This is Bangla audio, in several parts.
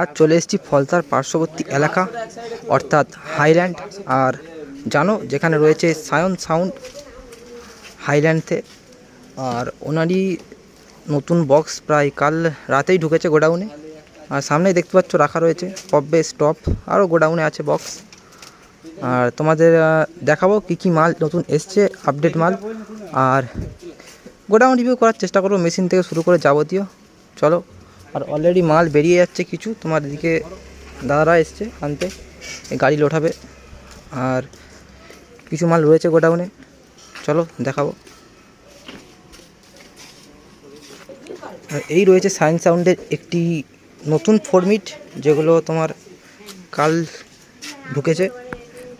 আজ চলে এসেছি ফলতার পার্শ্ববর্তী এলাকা, অর্থাৎ হাইল্যান্ড। আর জানো, যেখানে রয়েছে সায়ন সাউন্ড হাইল্যান্ডতে আর ওনারই নতুন বক্স প্রায় কাল রাতেই ঢুকেছে গোডাউনে। আর সামনেই দেখতে পাচ্ছ রাখা রয়েছে পপবে স্টপ আরও গোডাউনে আছে বক্স। আর তোমাদের দেখাবো কী কী মাল নতুন এসছে, আপডেট মাল। আর গোডাউন রিভিউ করার চেষ্টা করব, মেশিন থেকে শুরু করে যাবতীয়। চলো আর অলরেডি মাল বেরিয়ে যাচ্ছে কিছু। তোমার এদিকে দাদারা এসছে আনতে গাড়ি লোটাবে। আর কিছু মাল রয়েছে গোডাউনে। চলো, দেখাবো। আর এই রয়েছে সায়েন্স সাউন্ডের একটি নতুন ফরমিট, যেগুলো তোমার কাল ঢুকেছে।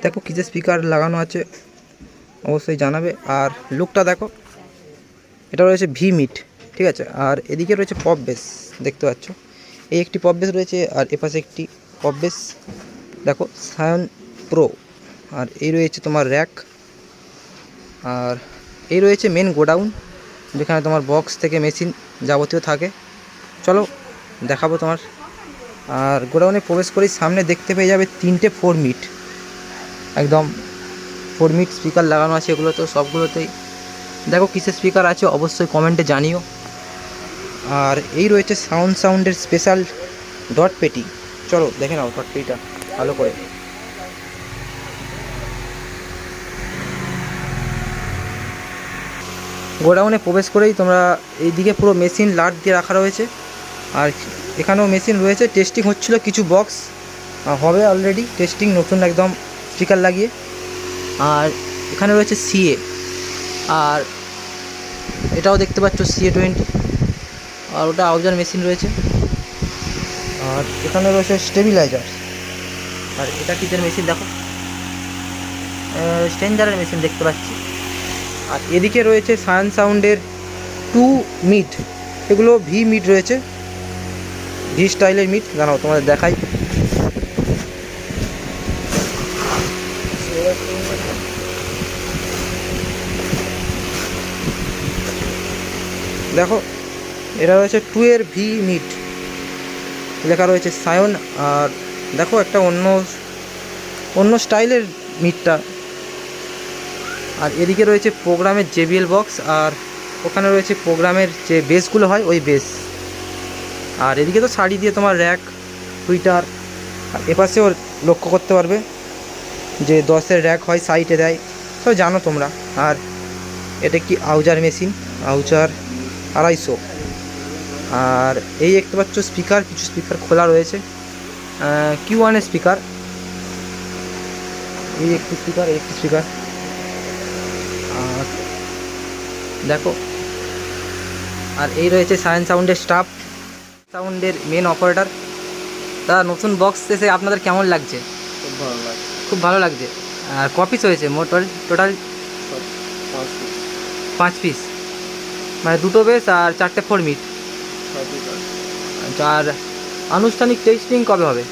দেখো কিসে স্পিকার লাগানো আছে, অবশ্যই জানাবে। আর লুকটা দেখো, এটা রয়েছে ভি মিট ঠিক আছে? আর এদিকে রয়েছে পপ বেস দেখতে পাচ্ছ। এই একটি পপ বেস রয়েছে আর এপাশে একটি পপবেস দেখো সায়ন প্রো আর এই রয়েছে তোমার র্যাক আর এই রয়েছে মেন গোডাউন যেখানে তোমার বক্স থেকে মেশিন যাবতীয় থাকে। চলো, দেখাবো তোমার। আর গোডাউনে প্রবেশ করেই সামনে দেখতে পেয়ে যাবে তিনটে ফোর মিট একদম ফোর মিট স্পিকার লাগানো আছে এগুলো তো, সবগুলোতেই। দেখো, কিসের স্পিকার আছে, অবশ্যই কমেন্টে জানিও। আর এই রয়েছে সাউন্ড সাউন্ডের স্পেশাল ডট পেটি। চলো, দেখে নাও ডট পেটিটা ভালো করে। গোডাউনে প্রবেশ করেই তোমরা এইদিকে পুরো মেশিন লাট দিয়ে রাখা রয়েছে। আর এখানেও মেশিন রয়েছে। টেস্টিং হচ্ছিল কিছু বক্স। হবে অলরেডি টেস্টিং নতুন একদম স্টিকার লাগিয়ে। আর এখানে রয়েছে সিএ আর এটাও দেখতে পাচ্ছ সিএ টোয়েন্টি আর ওটা আউজার মেশিন রয়েছে। আর এখানে রয়েছে স্টেবিলাইজার। আর এটা কিসের মেশিন দেখো। স্টেঞ্জারের মেশিন দেখতে পাচ্ছি। আর এদিকে রয়েছে সায়ান সাউন্ডের টু মিট। এগুলো ভি মিট রয়েছে। ভি স্টাইলের মিট। জানাও তোমাদের দেখাই। দেখো এটা রয়েছে টু এর ভি মিট লেখা রয়েছে সায়ন, আর দেখো একটা অন্য অন্য স্টাইলের মিটটা আর এদিকে রয়েছে প্রোগ্রামের জেবিএল বক্স আর ওখানে রয়েছে প্রোগ্রামের যে বেসগুলো হয়, ওই বেস। আর এদিকে তো শাড়ি দিয়ে তোমার র্যাক টুইটার আর এপাশেও লক্ষ্য করতে পারবে যে দশের র্যাক হয় সাইটে দেয়। সব জানো তোমরা। আর এটা কি আউজার মেশিন? আউজার আড়াইশো। আর এই দেখতে পাচ্ছ স্পিকার কিছু স্পিকার খোলা রয়েছে। কিউ ওয়ানের স্পিকার এই একটি স্পিকার এই একটি স্পিকার আর দেখো আর এই রয়েছে সায়েন্স সাউন্ডের স্টাফ সাউন্ডের মেন অপারেটর তা নতুন বক্স এসে আপনাদের কেমন লাগছে? খুব ভালো লাগে খুব ভালো লাগছে। আর কপিস হয়েছে মোট টোটাল পাঁচ পিস পাঁচ পিস মানে দুটো বেস আর চারটে ফোর মিট আর আনুষ্ঠানিক টেস্টিং কবে হবে?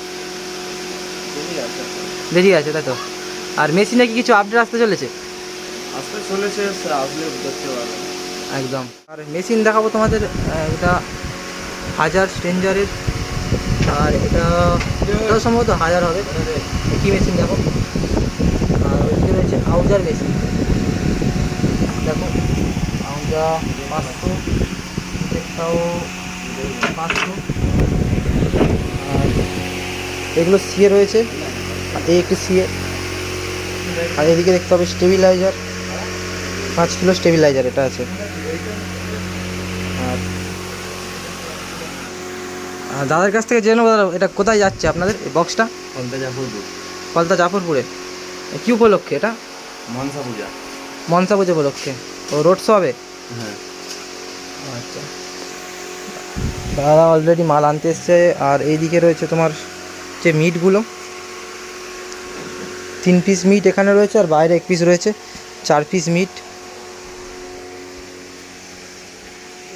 দেরি আছে তাই তো? আর মেশিনে কি কিছু আপডেট আসতে চলেছে? আসতে চলেছে আসলে দেখতে একদম। আর মেশিন দেখাবো তোমাদের এটা হাজার স্ট্রেঞ্জারের আর এটা এটাও সম্ভবত হাজার হবে। একই মেশিন দেখো। আর ওইদিকে রয়েছে আউজার মেশিন দেখো আউজা পাঁচশো এটাও পাঁচশো আর এগুলো সিএ রয়েছে। আর এই একটি সিএ। আর এদিকে দেখতে হবে স্টেবিলাইজার। পাঁচ কিলো স্টেবিলাইজার এটা আছে। আর দাদার কাছ থেকে জেনে নেব দাদা এটা কোথায় যাচ্ছে আপনাদের? এই বক্সটা ফলতে জাফরপুর। কলতা জাফরপুরে। কী উপলক্ষে এটা? মনসা পূজা। মনসা পূজা উপলক্ষে। ও রোড শো হবে? হ্যাঁ। আচ্ছা। দাদা অলরেডি মাল আনতে এসছে, আর এইদিকে রয়েছে তোমার যে মিটগুলো তিন পিস মিট এখানে রয়েছে, আর বাইরে এক পিস রয়েছে, চার পিস মিট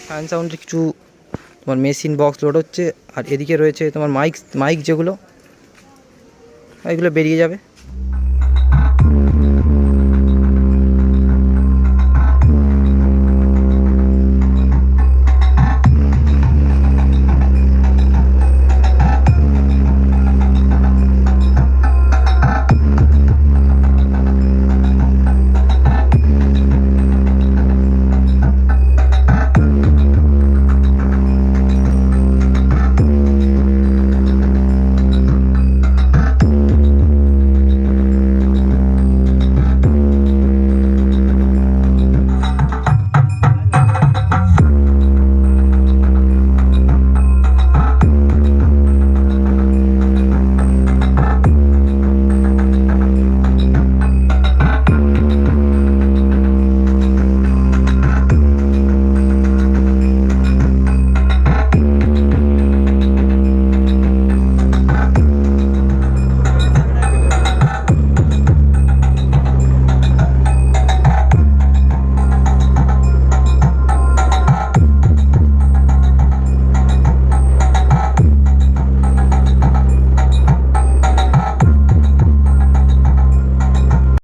সায়েন্স সাউন্ডের কিছু তোমার মেশিন বক্স লোড হচ্ছে, আর এদিকে রয়েছে তোমার মাইক মাইক যেগুলো, এগুলো বেরিয়ে যাবে।